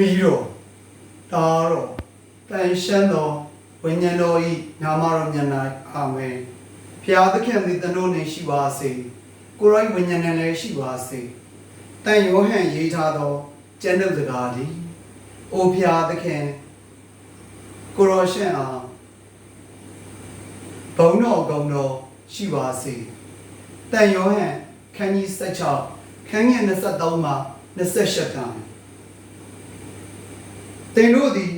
မီးတော်ဒါတော်တန်ရှင်းတော်ဝိညာဉ်တော်ဤနာမတော်မြတ်၌အာမင်ဖျားသခင်သည်တတို့နှင့်ရှိပါစေကိုယ်ရိုက်ဝိညာဉ်နဲ့လည်းရှိပါစေတန်ယောဟန်ရေးထားသောကျမ်းုပ်စကားသည်အိုဖျားသခင်ကိုရောရှင်အားဘုံတော်ကုံတော်ရှိပါစေတန်ယောဟန်ခန်းကြီး16ခန်းငယ်23မှ28ခန်း သင်တို့သည်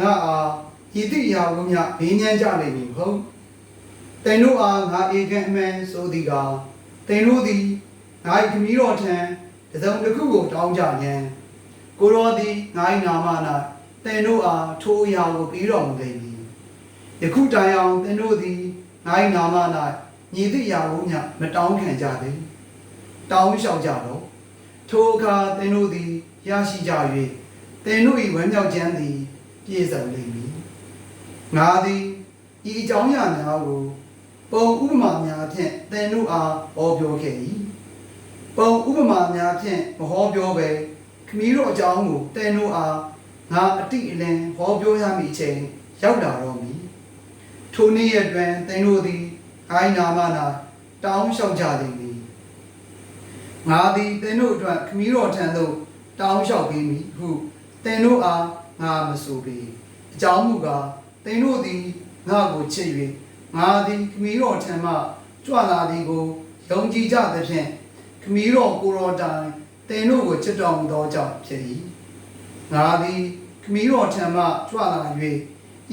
ငါအားဤတိရာဝမြဘေးညမ်းကြလိမ့်မည်မဟုတ်သင်တို့အားငါဧကန်အမှန်ဆိုသည်ကသင်တို့သည်ငါ၏ခမည်းတော်ထံတစ်စုံတစ်ခုကိုတောင်းကြရန်ကိုရောသည်ငါ၏နာမ၌သင်တို့အားထိုအရာကိုပြီးတော်မူလိမ့်မည်ယခုတိုင်အောင်သင်တို့သည်ငါ၏နာမ၌ညီတိရာဝမြမတောင်းခံကြသေးတောင်းလျှောက်ကြတော့ထိုအခါသင်တို့သည်ရရှိကြ၍ သင်တို့၏ဝမ်းမြောက်ခြင်းသည်ပြည့်စုံလိမ့်မည်ငါသည်ဤအကြောင်းအရာများကိုပုံဥပမာများဖြင့်သင်တို့အားဟောပြောခဲ့၏ပုံဥပမာများဖြင့်မဟောပြောပဲခမည်းတော်အကြောင်းကိုသင်တို့အားငါအတိအလင်းဟောပြောရမည့်အချိန်ရောက်လာတော့မည်ထိုနေ့ရက်တွင်သင်တို့သည်အိုင်းနာမ၌တောင်းလျှောက်ကြလိမ့်မည်ငါသည်သင်တို့အတွက်ခမည်းတော်ထံသို့တောင်းလျှောက်ပေးမည်ဟု သင်တို့အားငါမဆိုပေအကြောင်းမူကားသင်တို့သည်ငါကိုချစ်၍ငါသည်ခမည်းတော်ထံမှကြွလာသည်ကိုယုံကြည်ကြသဖြင့်ခမည်းတော်ကိုယ်တော်တိုင်သင်တို့ကိုချစ်တော်မူသောကြောင့်ဖြစ်၏ငါသည်ခမည်းတော်ထံမှကြွလာ၍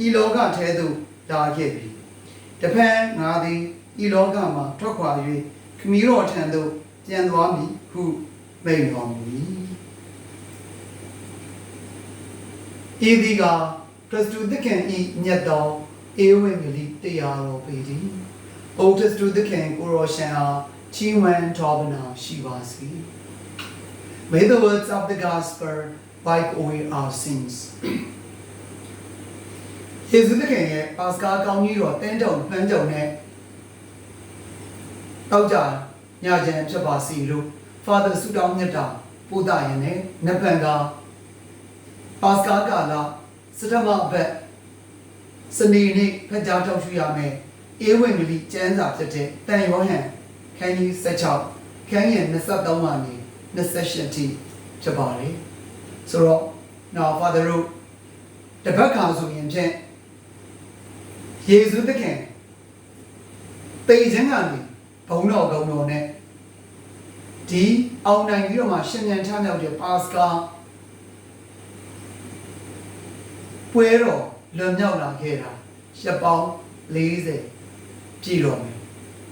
ဤလောကထဲသို့လာခဲ့ပြီတဖန်ငါသည်ဤလောကမှထွက်ခွာ၍ခမည်းတော်ထံသို့ပြန်သွားမည်ဟုမိန့်တော်မူ၏။ ဤသည်ကခရစ်တုသခင်ဤမြတ်သောဧဝံဂေလိတရားတော်ပေသည်။အိုခရစ်တုသခင်ကိုရောရှင်အားချီးမွမ်းတော်ဗနာရှိပါစေ။ May the words of the gospel wipe away our sins. ယေရှုသခင်ရဲ့ပါစကာကောင်းကြီးတော်တန်းတုံနှမ်းကြုံနဲ့တောက်ကြညချမ်းဖြစ်ပါစေလို့ Father ဆုတောင်းမြတ်တာပို့တာရင်နဲ့နတ်ပံက ပါစကာကာလာစတမဘက်စနေနေ့ဖက်ကြားထုတ်ရှုရမယ်အေးဝင်ကလေးကျမ်းစာဖြစ်တဲ့တန်ယောဟန်ခန်းကြီး16ခန်းကြီး23မှာနေ28ထိဖြစ်ပါတယ်ဆိုတော့ now father တို့တပတ်ခါဆိုရင်ဖြင့်ယေရှုသခင်တေခြင်းကနေဘုံတော်ကုံတော်နဲ့ဒီအောင်နိုင်ပြီးတော့မှရှင်မြန်ထမြောက်တဲ့ပါစကာ ပွဲတော်လွန်မြောက်လာခဲ့တာရက်ပေါင်း40ပြည့်တော်မယ်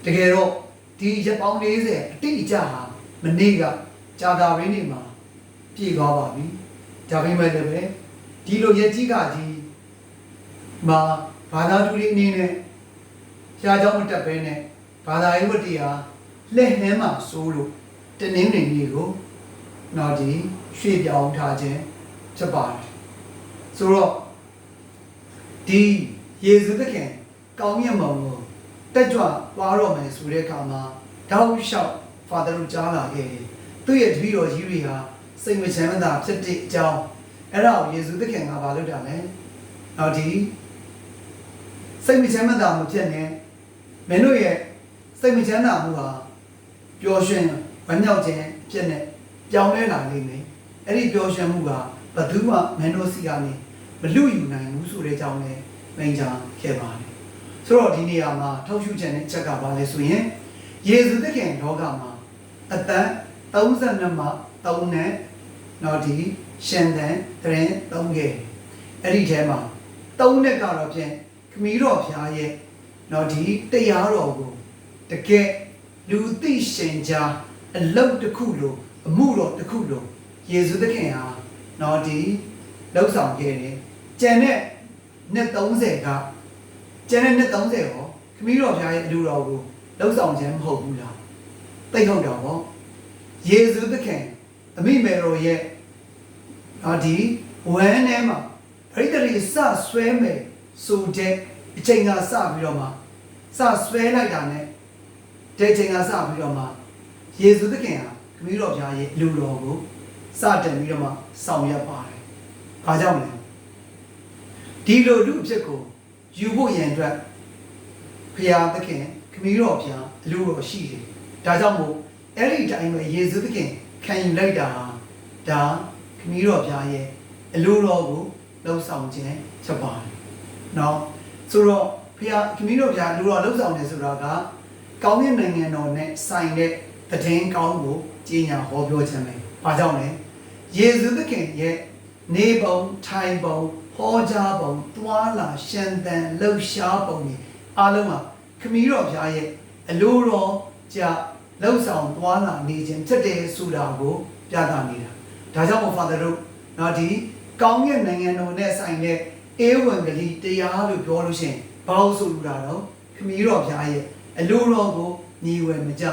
တကယ်တော့ဒီရက်ပေါင်း40အတိအကျဟာမနေ့ကကြာတာရင်းနေမှာပြည့်သွားပါပြီဒါပေမဲ့လည်းပဲဒီလိုရက်ကြီးကကြီးမှာဘာသာတူတွေအနေနဲ့ရှားကြောင်းမတက်ပဲနဲ့ဘာသာရေးဝတ္တရားလက်နှဲမှာစိုးလို့တနင်းနေမျိုးကိုတော့ဒီရွှေ့ပြောင်းထားခြင်းဖြစ်ပါတယ်ဆိုတော့ ဒီယေရှုသခင်ကောင်းမြတ်မောင်ကိုတက်ကြွသွားတော့မယ်ဆိုတဲ့အခါမှာတောက်လျှောက်ဖာသာတို့ကြားလာခဲ့တယ်သူ့ရဲ့တပည့်တော်ကြီးတွေဟာစိတ်မချမ်းသာဖြစ်တဲ့အကြောင်းအဲ့ဒါကိုယေရှုသခင်ကဘာလုပ်တာလဲနောက်ဒီစိတ်မချမ်းသာမှုဖြစ်နေမင်းတို့ရဲ့စိတ်မချမ်းသာမှုဟာပျော်ရွှင်ဝမ်းမြောက်ခြင်းဖြစ်နေပြောင်းလဲလာလိမ့်မယ်အဲ့ဒီပျော်ရွှင်မှုကဘယ်သူမှမင်းတို့စီကနေမလူယူနိုင်ဘူးဆိုတဲ့အကြောင်းလည်း မိန့်ကြားခဲ့ပါတယ်ဆိုတော့ဒီနေရာမှာထောက်ရှုချက်နဲ့ချက်ကပါလဲဆိုရင်ယေရှုသခင်လောကမှာအသက်32မှ3နဲ့တော့ဒီရှင်သန်တရင်3ခဲ့အဲ့ဒီထဲမှာ3နဲ့ကတော့ဖြင့်ခမီးတော်ဖျားရဲ့တော့ဒီတရားတော်ကိုတကယ်လူသိရှင်ကြားအလုတ်တစ်ခုလိုအမှုတော်တစ်ခုလိုယေရှုသခင်ဟာတော့ဒီလှုပ်ဆောင်ခဲ့တယ်ကျန်တဲ့ နှစ်30ကကျန်တဲ့နှစ်30ဟောခမီးတော်ဖျားရဲ့အလူတော်ကိုလှုပ်ဆောင်ခြင်းမဟုတ်ဘူးလားသိဟုတ်တော့ဗောယေရှုသခင်အမိမေတော်ရဲ့အာဒီဝမ်းထဲမှာပရိသတ်တွေစဆွဲမယ်ဆိုတဲ့အချိန်ကစပြီးတော့မှစဆွဲလိုက်တာနဲ့တဲ့ချိန်ကစပြီးတော့မှယေရှုသခင်ဟာခမီးတော်ဖျားရဲ့အလူတော်ကိုစတင်ပြီးတော့မှဆောင်ရွက်ပါတယ်ဘာကြောင့်လဲ ဒီလိုလူအဖြစ်ကိုယူဖို့ရန်အတွက်ဖရာသခင်ခမည်းတော်ဖျားအလိုတော်ရှိတယ်ဒါကြောင့်မို့အဲ့ဒီတိုင်းပဲယေရှုသခင်ခံယူလိုက်တာဟာဒါခမည်းတော်ဖျားရဲ့အလိုတော်ကိုလှုပ်ဆောင်ခြင်းချက်ပါတယ်နော်ဆိုတော့ဖရာခမည်းတော်ဖျားအလိုတော်လှုပ်ဆောင်တယ်ဆိုတာကကောင်းတဲ့နိုင်ငံတော်နဲ့ဆိုင်တဲ့သတင်းကောင်းကိုကြီးညာဟောပြောခြင်းပဲဘာကြောင့်လဲယေရှုသခင်ရဲ့နေပုံထိုင်ပုံ ဟောကြားပုံတွာလာရှန်တန်လှုပ်ရှားပုံတွေအားလုံးကခမည်းတော်ဖျားရဲ့အလိုတော်ကြလှုပ်ဆောင်တွာလာနေခြင်းဖြစ်တယ်ဆိုတာကိုပြသနေတာဒါကြောင့်မို့ Father တို့နော်ဒီကောင်းရဲ့နိုင်ငံတော်နဲ့ဆိုင်တဲ့အေဝံဂေလိတရားလို့ပြောလို့ရှိရင်ဘာလို့ဆိုလိုတာတော့ခမည်းတော်ဖျားရဲ့အလိုတော်ကိုညီဝယ်မကြ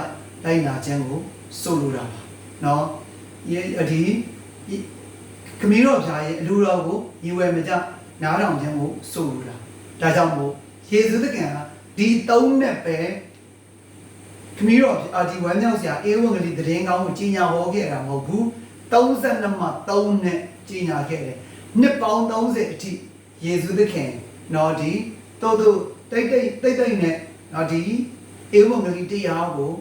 လိုက်နာခြင်းကိုဆိုလိုတာပါနော်ဒီဒီ ခမည်းတော်ဖျားရဲ့အလိုတော်ကိုညီဝယ်မကြနားထောင်ခြင်းကိုဆိုလိုတာဒါကြောင့်မို့ယေရှုသခင်ကဒီသုံးနဲ့ပဲခမည်းတော်အာဒီဝမ်းမြောက်စရာအေဝံဂေလိသတင်းကောင်းကိုကြီးညာဟောခဲ့တာမဟုတ်ဘူး32မှာ3နဲ့ကြီးညာခဲ့တယ်နှစ်ပေါင်း30အထိယေရှုသခင်နော်ဒီတို့တို့တိတ်တိတ်တိတ်တိတ်နဲ့နော်ဒီအေဝံဂေလိတရားကို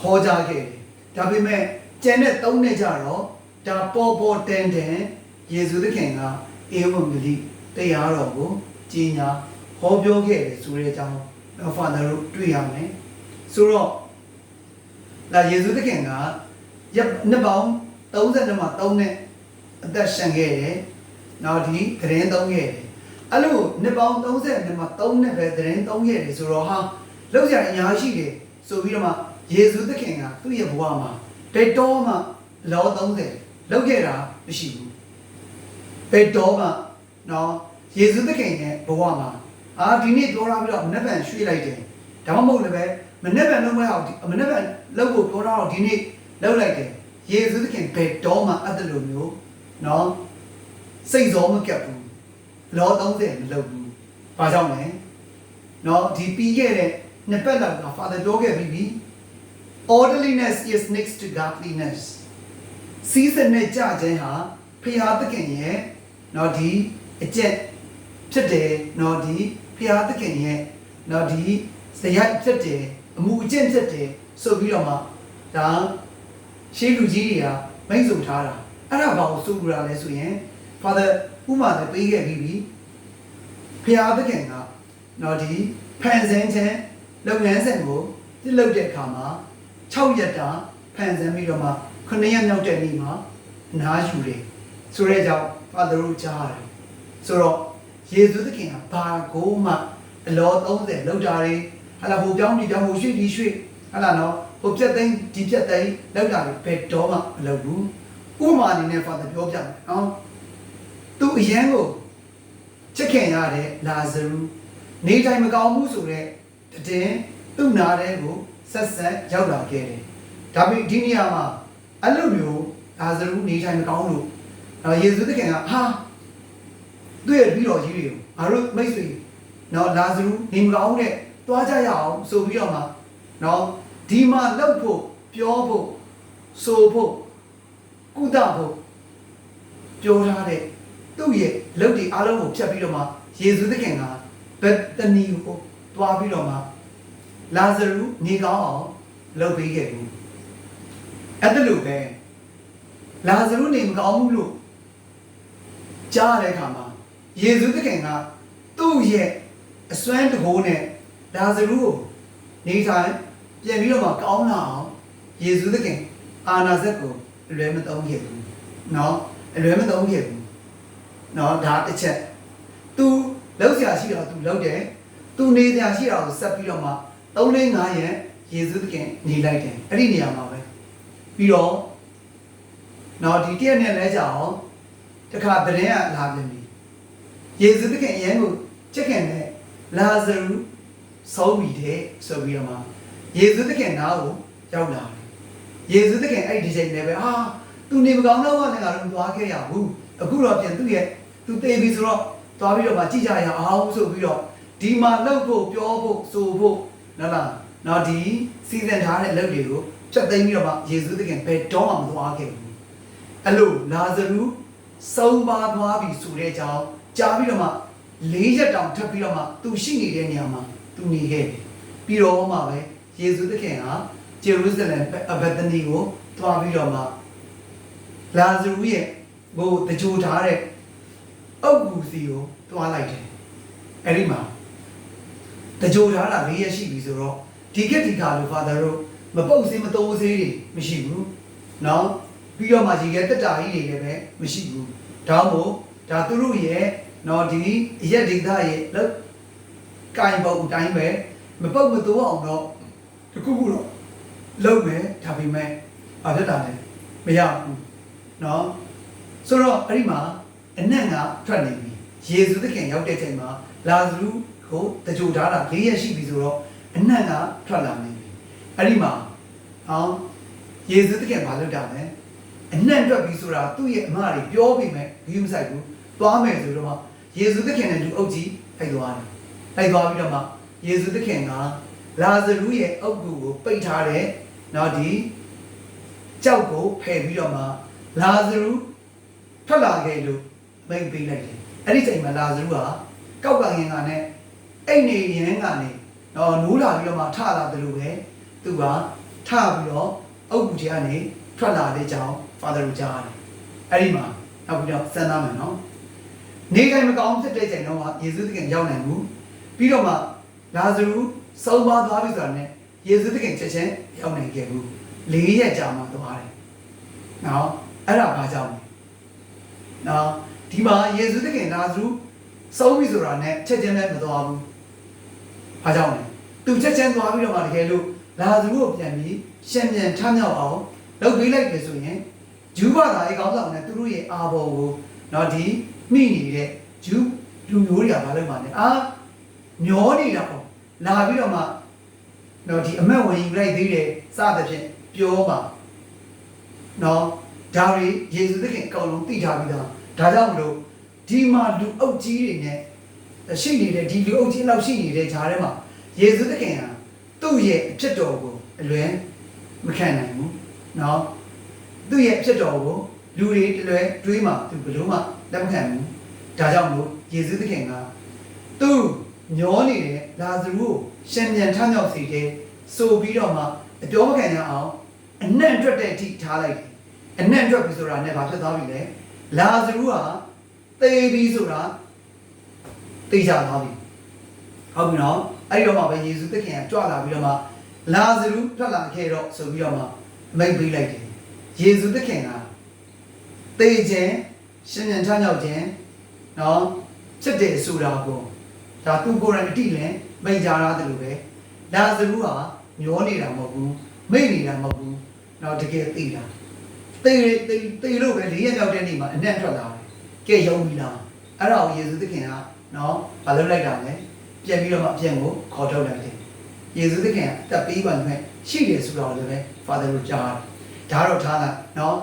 ဟောကြားခဲ့တယ်ဒါပေမဲ့ကျန်တဲ့3နဲ့ကြတော့ ဒါပေါ်ပေါ်တန်တန်ယေရှုသခင်ကအေဝံဂေလိတရားတော်ကိုကြီးညာဟောပြောခဲ့တယ်ဆိုတဲ့အကြောင်းတော့ Father တို့တွေ့ရမယ်ဆိုတော့လာယေရှုသခင်ကရပ်နှစ်ပေါင်း32မှာ3နဲ့အသက်ရှင်ခဲ့တယ်။နောက်ဒီသတင်းသုံးခဲ့တယ်။အဲ့လိုနှစ်ပေါင်း32မှာ3နဲ့ပဲသတင်းသုံးခဲ့တယ်ဆိုတော့ဟာလောက်ကြအများရှိတယ်ဆိုပြီးတော့မှယေရှုသခင်ကသူ့ရဲ့ဘဝမှာဘယ်တော့မှလော30 လောက်ခဲ့တာမရှိဘူး။ဘယ်တော့မှနော်ယေရှုသခင်ရဲ့ဘဝမှာအာဒီနေ့ပြောလာပြီးတော့မနေ့ကရွှေ့လိုက်တယ်။ဒါမှမဟုတ်လည်းပဲမနေ့ကလုံးမဲ့အောင်မနေ့ကလောက်ကိုပြောတော့ဒီနေ့လောက်လိုက်တယ်ယေရှုသခင်ဘယ်တော့မှအဲ့ဒါလိုမျိုးနော်စိတ်စောမကပ်ဘူးလော30မလုပ်ဘူးဘာကြောင့်လဲနော်ဒီပြီးခဲ့တဲ့နှစ်ပတ်လောက်က Father ပြောခဲ့ပြီးပြီ orderliness is next to godliness စီးစနစ်ကြခြင်းဟာဖျားသခင်ရဲ့နော်ဒီအကျက်ဖြစ်တယ်နော်ဒီဖျားသခင်ရဲ့နော်ဒီစရိုက်ဖြစ်တယ်အမှုအကျင့်ဖြစ်တယ်ဆိုပြီးတော့မှဒါရှေးလူကြီးတွေကမိတ်ဆုံထားတာအဲ့ဒါဘာကိုဆိုလိုတာလဲဆိုရင် Father ဥမာလည်းပေးခဲ့ပြီးပြီဖျားသခင်ကနော်ဒီဖန်ဆင်းခြင်းလုပ်ငန်းစဉ်ကိုပြုလုပ်တဲ့အခါမှာ6ရက်တာဖန်ဆင်းပြီးတော့မှ 9ရက်မြောက်တဲ့နေ့မှာနားယူတယ်ဆိုတဲ့ကြောင့် Father တို့ကြားတယ်ဆိုတော့ယေရှုသခင်ကဘာကိုမှအလော30လောက်တာတွေဟာလာဟိုပြောင်းဒီပြောင်းဟိုရွှေ့ဒီရွှေ့ဟာလာနော်ဟိုပြက်သိမ်းဒီပြက်သိမ်းလောက်တာတွေဘယ်တော့မှမလုပ်ဘူးဥပမာအနေနဲ့ Father ပြောပြမယ်နော်သူအရန်ကိုချက်ခင်ရတဲ့လာဇရုနေတိုင်းမကောင်းဘူးဆိုတဲ့တည်င်းသူ့နာတဲ့ကိုဆက်ဆက်ရောက်လာခဲ့တယ်ဒါပေမဲ့ဒီနေရာမှာ အဲ့လိုမျိုးလာဇရုနေတိုင်းမကောင်းလို့နော်ယေရှုသခင်ကဟာသူ့ရဲ့ပြီးတော်ကြီးတွေကိုငါတို့မိတ်ဆွေနော်လာဇရုနေမကောင်းတဲ့တွားကြရအောင်ဆိုပြီးတော့မှနော်ဒီမှာလောက်ဖို့ပြောဖို့ဆိုဖို့ကုသဖို့ပြောထားတဲ့သူ့ရဲ့လုပ်ဒီအားလုံးကိုဖြတ်ပြီးတော့မှယေရှုသခင်ကဘက်တနီကိုတွားပြီးတော့မှလာဇရုနေကောင်းအောင်လုပ်ပေးခဲ့ဘူး အဲ့ဒါလိုပဲလာဇရုနေမကောင်းဘူးလို့ကြားတဲ့အခါမှာယေရှုသခင်ကသူ့ရဲ့အစွမ်းတကိုးနဲ့လာဇရုကိုနေထိုင်ပြန်ပြီးတော့မှကောင်းလာအောင်ယေရှုသခင်အာနာဇက်ကိုအလွဲမသုံးခဲ့ဘူးเนาะအလွဲမသုံးခဲ့ဘူးเนาะဒါတစ်ချက် तू လောက်ဆရာရှိတာ तू လောက်တယ် तू နေဆရာရှိတာကိုဆက်ပြီးတော့မှ3 4 5ရက်ယေရှုသခင်နေလိုက်တယ်အဲ့ဒီနေရာမှာ ပြီးတော့နော်ဒီတည့်နဲ့လဲကြအောင်တခါတရင်ကလာပြန်ပြီယေရှုသခင်အရင်ကိုချက်ခင်တဲ့လာဇရုဆုံးပြီတဲ့ဆိုပြီးတော့မှယေရှုသခင်နားကိုရောက်လာတယ်ယေရှုသခင်အဲ့ဒီချိန်လည်းပဲအာသူနေမကောင်းတော့မှလည်းငါတို့သွားခဲ့ရဘူးအခုတော့ပြန်သူ့ရဲ့သူတေးပြီဆိုတော့သွားပြီးတော့မှကြည့်ကြရအောင်ဆိုပြီးတော့ဒီမှာလောက်ဖို့ပြောဖို့ဆိုဖို့နော်လား နော်ဒီစီစဉ်ထားတဲ့အလုပ်တွေကိုဖြတ်သိမ်းပြီးတော့မှယေရှုသခင်ဘယ်တော့မှမသွားခဲ့ဘူးအဲ့လိုလာဇရုစုံပါသွားပြီဆိုတဲ့အကြောင်းကြားပြီးတော့မှ၄ရက်တောင်ထပ်ပြီးတော့မှသူရှိနေတဲ့နေရာမှာသူနေခဲ့တယ်ပြီးတော့မှပဲယေရှုသခင်ဟာဂျေရုဆလင်အဘက်သနီကိုတွားပြီးတော့မှလာဇရုရဲ့ဟိုတကြိုထားတဲ့အုပ်ကူစီကိုတွားလိုက်တယ်အဲ့ဒီမှာတကြိုထားတာ၄ရက်ရှိပြီဆိုတော့ ဒီကက်ဒီကာလိုဖာသာတို့မပုတ်စေးမတိုးစေးတွေမရှိဘူးเนาะပြီးတော့မှရေခဲတက်တာကြီးတွေလည်းပဲမရှိဘူးဒါမို့ဒါသူတို့ရဲ့เนาะဒီအရက်ဒေသရဲ့လောက်ကင်ပုံအတိုင်းပဲမပုတ်မတိုးအောင်တော့တခုခုတော့လုပ်မယ်ဒါပေမဲ့ဘာဖြစ်တာလဲမရဘူးเนาะဆိုတော့အဲ့ဒီမှာအနက်ကထွက်နေပြီယေရှုသခင်ရောက်တဲ့ချိန်မှာလာဇရုကိုတကြိုထားတာ၄ရက်ရှိပြီဆိုတော့ အနက်ကထွက်လာနေပြီအဲ့ဒီမှာအောင်ယေရှုသခင်ဘာလုပ်တာလဲအနက်တွက်ပြီဆိုတာသူ့ရဲ့အမတွေပြောပြီးမဲ့ဂိမ်းမဆိုင်ဘူးသွားမယ်ဆိုတော့ယေရှုသခင်နဲ့လူအုပ်ကြီးလိုက်သွားတယ်လိုက်သွားပြီးတော့မှယေရှုသခင်ကလာဇရုရဲ့အုပ်ကူကိုပိတ်ထားတဲ့နောက်ဒီကြောက်ကိုဖယ်ပြီးတော့မှလာဇရုထွက်လာခဲ့လို့မိန်ပေးလိုက်တယ်အဲ့ဒီချိန်မှာလာဇရုကကောက်ကငင်ကနဲ့အိတ်နေရင်ကနေ တော့နိုးလာပြီးတော့မှထလာတယ်လို့ပဲသူကထပြီးတော့အုပ်ကူကြီးကနေထွက်လာတဲ့ကြောင်းဖာသာကိုကြားတယ်အဲ့ဒီမှာနောက်ပြီးတော့စဉ်းစားမယ်နော်နေတိုင်းမကောင်းဖြစ်တဲ့ချိန်တော့ယေရှုသခင်ရောက်နိုင်ဘူးပြီးတော့မှလာဇရုဆုံးပါသွားပြီဆိုတာနဲ့ယေရှုသခင်ချက်ချင်းရောက်နိုင်ခဲ့ဘူး၄ရက်ကြာမှသွားတယ်နော်အဲ့ဒါဘာကြောင့်လဲနော်ဒီမှာယေရှုသခင်လာဇရုဆုံးပြီဆိုတာနဲ့ချက်ချင်းလည်းမသွားဘူး ဘာကြောင့်လဲသူချက်ချင်းသွားပြီးတော့မှတကယ်လို့လာဇရုကိုပြန်ပြီးရှင်းပြန်ထမြောက်အောင်လုပ်ပေးလိုက်တယ်ဆိုရင်ဂျူးဘာသာရေးကောင်းဆောင်နဲ့သူတို့ရဲ့အာဘော်ကိုနော်ဒီမိနေတဲ့ဂျူးလူမျိုးတွေကဘာလုပ်မှလဲအာမျောနေတာပေါ့လာပြီးတော့မှနော်ဒီအမက်ဝင်ယူလိုက်သေးတယ်စသဖြင့်ပြောပါနော်ဒါတွေယေရှုသခင်အကုန်လုံးသိထားပြီးသားဒါကြောင့်မလို့ဒီမှာလူအုပ်ကြီးတွေနဲ့ ရှိနေတဲ့ဒီလူအုပ်ကြီးလောက်ရှိနေတဲ့ဂျားထဲမှာယေရှုသခင်ဟာသူ့ရဲ့အဖြစ်တော်ကိုအလွယ်မခံနိုင်ဘူးနော်သူ့ရဲ့အဖြစ်တော်ကိုလူတွေတလွယ်တွေးမှသူဘယ်လို့မှလက်မခံဘူးဒါကြောင့်မလို့ယေရှုသခင်ကသူ့ညောနေတဲ့လာဇရုကိုရှင်ပြန်ထမြောက်စေတဲ့ဆိုပြီးတော့မှအပြောမခံရအောင်အနံ့အတွက်တဲ့အထိထားလိုက်တယ်အနံ့အတွက်ပြီဆိုတာနဲ့ဘာဖြစ်သွားပြီလဲလာဇရုကသေပြီဆိုတာ သိကြသွားပြီဟုတ်ပြီနော်အဲ့ဒီတော့မှပဲယေရှုသခင်ကကြွလာပြီးတော့မှလာဇရုထွက်လာခဲ့တော့ဆိုပြီးတော့မှအမိန့်ပေးလိုက်တယ်ယေရှုသခင်ကသေခြင်းရှင်ပြန်ထမြောက်ခြင်းနော်ဖြစ်တယ်ဆိုတာကိုဒါသူကိုယ်တိုင်အတိလည်းမိန့်ကြားရတယ်လို့ပဲလာဇရုကမျောနေတာမဟုတ်ဘူးမိတ်နေတာမဟုတ်ဘူးတော့တကယ်သိတာသိသိသိလို့ပဲ၄ရက်မြောက်တဲ့နေ့မှာအနက်ထွက်လာတယ်ကဲယုံပြီလားအဲ့ဒါကိုယေရှုသခင်က နော်မလုပ်လိုက်တာလေပြန်ပြီးတော့မှအပြန်ကိုခေါ်ထုတ်လိုက်တယ်ယေရှုသခင်ကတက်ပေးပါမယ်ရှိတယ်ဆိုတော့လည်းပဲ Father တို့ကြားတယ်ဒါတော့ထားလိုက်နော်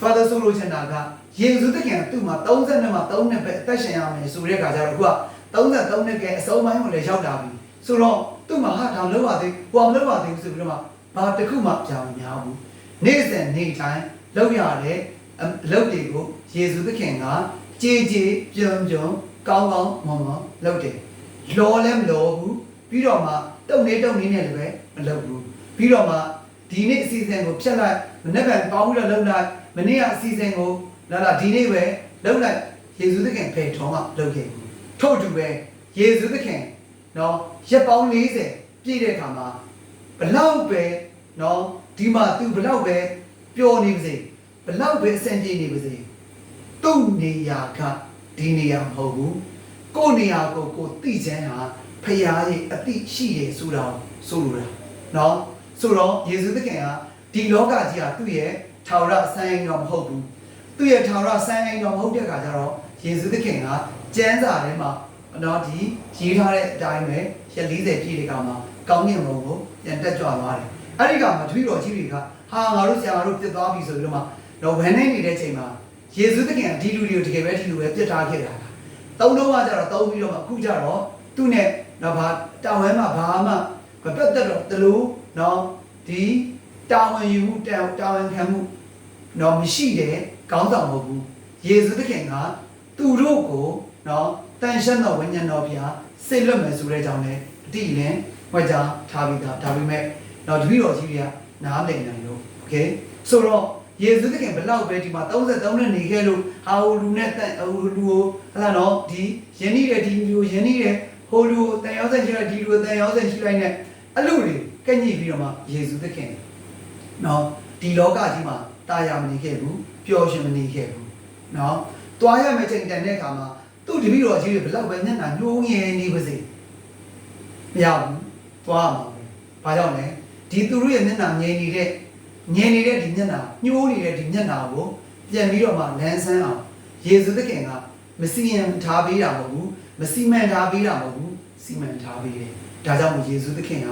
Father ဆိုလို့ချင်တာကယေရှုသခင်ကသူ့မှာ32မှာ3နှစ်ပဲအသက်ရှင်ရမယ်ဆိုတဲ့အခါကျတော့အခုက33နှစ်ကအစုံပိုင်းကိုလည်းရောက်လာပြီဆိုတော့သူ့မှာဟာထောင်လောက်ပါသေးဟိုအောင်လောက်ပါသေးဆိုပြီးတော့မှဘာတစ်ခုမှပြောင်းမများဘူးနေ့စဉ်နေ့တိုင်းလောက်ရတဲ့အလုပ်တွေကိုယေရှုသခင်ကကြေကြေပြုံပြုံ ကောင်းကောင်းမွန်မွန်လုပ်တယ်လောလည်းမလောဘူးပြီးတော့မှတုံနေတုံနေနဲ့လည်းပဲမလုပ်ဘူးပြီးတော့မှဒီနေ့အစီအစဉ်ကိုဖြတ်လိုက်မနေ့ကပေါင်းပြီးတော့လုပ်လိုက်မနေ့ကအစီအစဉ်ကိုလာလာဒီနေ့ပဲလုပ်လိုက်ယေရှုသခင်ဖေထောင်းကလုပ်ခဲ့ဘူးထို့အတူပဲယေရှုသခင်နော်ရက်ပေါင်း40ပြည့်တဲ့အခါမှာဘလောက်ပဲနော်ဒီမှာ तू ဘလောက်ပဲပျော်နေပါစေဘလောက်ပဲအဆင်ပြေနေပါစေသူ့နေရာက ဒီနေရာမဟုတ်ဘူးကိုယ့်နေရာကိုကိုယ်သိချင်ဟာဖရာရဲ့အတိရှိတယ်ဆိုတာကိုဆိုလိုတာနော်ဆိုတော့ယေရှုသခင်ကဒီလောကကြီးဟာသူ့ရဲ့ထာဝရဆန်းအိမ်တော်မဟုတ်ဘူးသူ့ရဲ့ထာဝရဆန်းအိမ်တော်မဟုတ်တဲ့အခါကျတော့ယေရှုသခင်ကကျမ်းစာထဲမှာတော့ဒီရေးထားတဲ့အတိုင်းပဲရက်40ပြည့်တဲ့ကောင်မှာကောင်းကင်ဘုံကိုပြန်တက်ကြွသွားတယ်အဲ့ဒီကောင်မှာတပည့်တော်ကြီးတွေကဟာငါတို့ဆရာငါတို့ပြစ်သွားပြီဆိုပြီးတော့မှတော့ဝမ်းနေနေတဲ့အချိန်မှာ ယေရှုသခင်ကဒီလူတွေကိုတကယ်ပဲဒီလူပဲပြစ်ထားခဲ့တာလားသုံးတော့ကကြတော့သုံးပြီးတော့မှအခုကြတော့သူ့နဲ့တော့ဘာတာဝဲမှာဘာမှမပတ်သက်တော့တလို့နော်ဒီတာဝန်ယူမှုတာဝန်ခံမှုတော့မရှိတဲ့ကောင်းဆောင်မဟုတ်ဘူး ယေရှုသခင်ကသူတို့ကိုနော်တန်ရှင်းတော်ဝိညာဉ်တော်ဖျားစိတ်လွတ်မယ်ဆိုတဲ့ကြောင့်လည်းအတိအလင်းဝါကြထားပြီးသားဒါပေမဲ့တော့တပည့်တော်ကြီးတွေကနားလည်နိုင်လို့โอเคဆိုတော့ ယေရှုသခင်ဘလောက်ပဲဒီမှာ33နှစ်နေခဲ့လို့ဟာဟိုလူနဲ့တန်ဟိုလူကိုဟလာနော်ဒီယင်းနေတဲ့ဒီလူကိုယင်းနေတဲ့ဟိုလူကိုတန်ရောက်ဆက်ရှိလိုက်ဒီလူကိုတန်ရောက်ဆက်ရှိလိုက်နဲ့အလူတွေကညှိပြီးတော့မှယေရှုသခင်နော်ဒီလောကကြီးမှာတာယာမနေခဲ့ဘူးပျော်ရွှင်မနေခဲ့ဘူးနော်တွားရမယ့်ချိန်တန်တဲ့အခါမှာသူ့တပည့်တော်ကြီးတွေဘလောက်ပဲမျက်နှာညှိုးငယ်နေပါစေမရဘူးတွားမှာပဲဘာကြောင့်လဲဒီသူတို့ရဲ့မျက်နှာငြိမ်နေတဲ့ ငြိမ်နေတဲ့ဒီမျက်နှာညှိုးနေတဲ့ဒီမျက်နှာကိုပြန်ပြီးတော့မှလန်းဆန်းအောင်ယေရှုသခင်ကမစီရင်ထားပေးတာမဟုတ်ဘူးမစီမံထားပေးတာမဟုတ်ဘူးစီမံထားပေးတယ်ဒါကြောင့်မို့ယေရှုသခင်က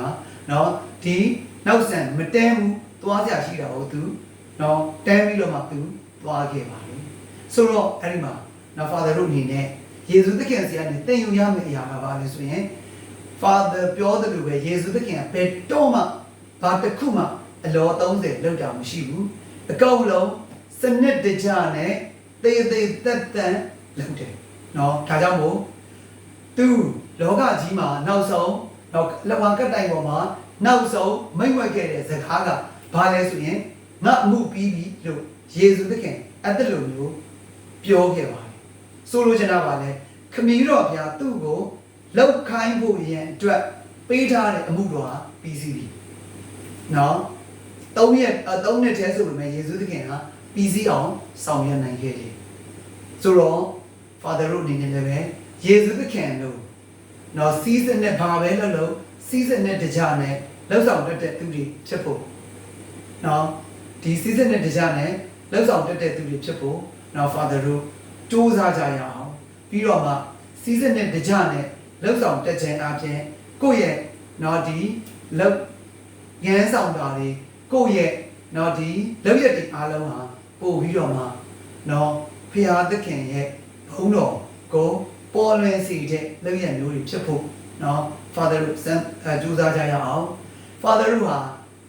နော်ဒီနောက်ဆန်မတဲဘူးသွားကြရှိတာဟုတ်သူနော်တဲပြီးတော့မှသူသွားခဲ့ပါလေဆိုတော့အဲ့ဒီမှာနော် Father တို့အနေနဲ့ယေရှုသခင်စီကနေသင်ယူရမယ့်အရာကဘာလဲဆိုရင် Father ပြောတယ်လို့ပဲယေရှုသခင်ကဘယ်တော့မှဘာတစ်ခုမှ အလော30လောက်တာမရှိဘူးအကောက်လုံးစနစ်တကျနဲ့သေသေးသက်သန်လုပ်တယ်เนาะဒါကြောင့်မို့သူလောကကြီးမှာနောက်ဆုံးတော့လက်ဝါကတိုင်ပေါ်မှာနောက်ဆုံးမိတ်ဝက်ခဲ့တဲ့ဇကားကဘာလဲဆိုရင်ငါအမှုပြီးပြီလို့ယေရှုသခင်အဲ့ဒီလိုမျိုးပြောခဲ့ပါတယ်ဆိုလိုချင်တာပါလဲခမည်းတော်ဘုရားသူ့ကိုလောက်ခိုင်းဖို့ရန်အတွက်ပေးထားတဲ့အမှုတော်ဟာပြီးစီးပြီเนาะ 3ရက်3နှစ်တည်းဆိုပေမဲ့ယေရှုသခင်ဟာပြီးစီးအောင်ဆောင်ရွက်နိုင်ခဲ့တယ်ဆိုတော့ Father တို့အနေနဲ့လည်းပဲယေရှုသခင်တို့နော် season နဲ့ဘာပဲလုပ်လို့ season နဲ့တကြနဲ့လောက်ဆောင်တက်တဲ့သူတွေဖြစ်ဖို့နော်ဒီ season နဲ့တကြနဲ့လောက်ဆောင်တက်တဲ့သူတွေဖြစ်ဖို့နော် Father တို့စူးစမ်းကြရအောင်ပြီးတော့မှ season နဲ့တကြနဲ့လောက်ဆောင်တက်ခြင်းအပြင်ကိုယ့်ရဲ့နော်ဒီလောက်ငန်းဆောင်တာတွေ ကိုယ့်ရဲ့နော်ဒီလောက်ရက်တွေအားလုံးဟာပို့ပြီးတော့မှနော်ဖရာသခင်ရဲ့ဘုန်းတော်ကိုပေါ်လွင်စီတဲ့လောက်ရက်မျိုးတွေဖြစ်ဖို့နော် Father တို့စံအကြိုးစားကြရအောင် Father တို့ဟာ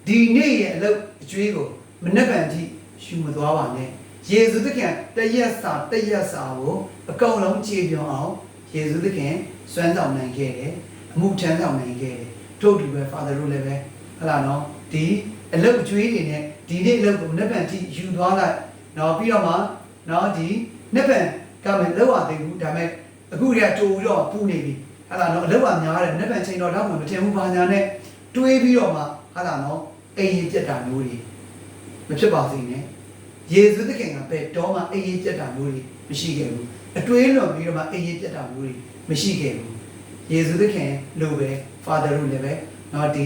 ဒီနေ့ရဲ့အလုပ်အကျွေးကိုမနှက်ပံကြည့်ရှူမသွားပါနဲ့ယေရှုသခင်တရက်စာတရက်စာကိုအကုန်လုံးကြည်ပြောင်းအောင်ယေရှုသခင်စွမ်းဆောင်နိုင်ခဲ့တယ်အမှုထမ်းဆောင်နိုင်ခဲ့တယ်ထို့တူပဲ Father တို့လည်းပဲဟလာနော်ဒီ အလုပ်အကျွေးတွေနဲ့ဒီနေ့အလုပ်ကိုမနှက်ပံကြည့်ယူသွားလိုက်နော်ပြီးတော့မှနော်ဒီနှက်ပံကမယ်လောက်ရသေးဘူးဒါပေမဲ့အခုတည်းကတူပြီးတော့ပူနေပြီဟလာနော်အလုပ်ကများတယ်နှက်ပံချိန်တော့တော့မထင်ဘူးဘာညာနဲ့တွေးပြီးတော့မှဟလာနော်အိမ်ရင်ပြက်တာမျိုးတွေမဖြစ်ပါစေနဲ့ယေရှုသခင်ကပဲတော့မှအိမ်ရင်ပြက်တာမျိုးတွေမရှိခဲ့ဘူးအတွေးလွန်ပြီးတော့မှအိမ်ရင်ပြက်တာမျိုးတွေမရှိခဲ့ဘူးယေရှုသခင်လိုပဲ Father တို့လည်းပဲနော်ဒီ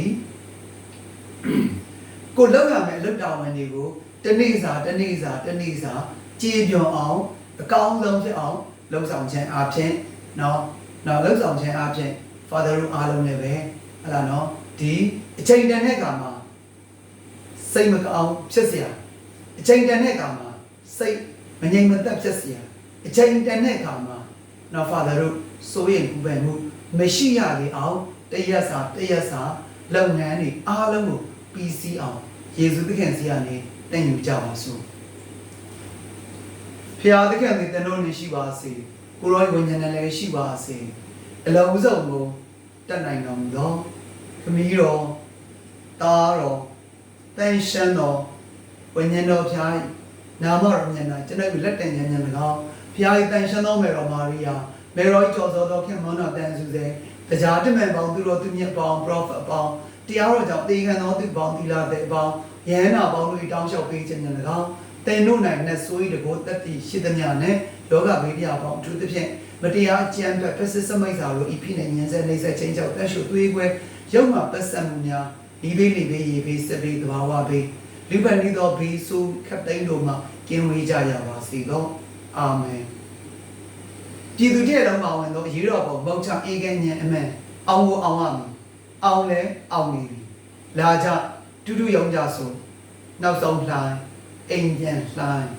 ကိုလောက်ရမယ်အလုပ်တော်ဝင်တွေကိုတနေ့စာတနေ့စာတနေ့စာကြည်ပြောင်အောင်အကောင်းဆုံးဖြစ်အောင်လှုပ်ဆောင်ခြင်းအပြင်နော်နော်လှုပ်ဆောင်ခြင်းအပြင် Father တို့အားလုံးလည်းပဲဟလာနော်ဒီအချိန်တန်တဲ့အခါမှာစိတ်မကောင်းဖြစ်เสียအချိန်တန်တဲ့အခါမှာစိတ်မငြိမ်မသက်ဖြစ်เสียအချိန်တန်တဲ့အခါမှာနော် Father တို့စိုးရင်ပူပန်မှုမရှိရလေအောင်တရက်စာတရက်စာလုပ်ငန်းတွေအားလုံးကို ပြီးစီးအောင်ယေရှုသခင်စီကနေတင့်ယူကြပါစို့ဖျားသခင်သည်တန်တော်နေရှိပါစေကိုရောဝိညာဉ်နဲ့လည်းရှိပါစေအလုံးစုံကိုတတ်နိုင်တော်မူသောခမည်းတော်တားတော်တန်ရှင်းတော်ဝိညာဉ်တော်ဖျား၏နာမတော်မြတ်၌ကျွန်ုပ်လက်တန်ဉာဏ်ဉာဏ်၎င်းဖျား၏တန်ရှင်းသောမေတော်မာရိယာမေတော်၏ကျော်စောသောခင်မွန်းတော်တန်စုစေတရားတမန်ပေါင်းသူတော်သူမြတ်ပေါင်း prophet ပေါင်း တရားတော်ကြောင့်တေခံသောသူပေါင်းသီလတဲ့အပေါင်းယဟန္တာပေါင်းတို့၏တောင်းလျှောက်ပေးခြင်းဉာဏ်၎င်းတင်တို့၌နဲ့ဆိုး၏တကောတက်တိရှိသမျှနဲ့ယောဂဗေဒရာပေါင်းအထူးသဖြင့်မတရားအကြမ်းဖက်ပစ္စစမိတ်စာတို့ဤဖိနှင့်ဉာဏ်ဆက်နှိမ့်ဆက်ချင်းကြောင့်တက်ရှုသွေးကွဲရုပ်မှပတ်ဆက်မှုများဒီဘေးလေးဘေးရေဘေးစက်ဘေးသဘာဝဘေးလူပန်ဤသောဘေးဆိုးခတ်သိမ်းတို့မှကင်းဝေးကြရပါစေသောအာမင်ပြည်သူတဲ့တော်မှာဝင်သောရေတော်ပေါ်မောက်ချအေးကဲဉဏ်အမှန်အောင်ကိုအောင်ရမည် အောင်လဲအောင်နေပြီလာကြတူတူယုံကြဆိုနောက်ဆုံးလှိုင်းအိမ်ပြန်လှိုင်း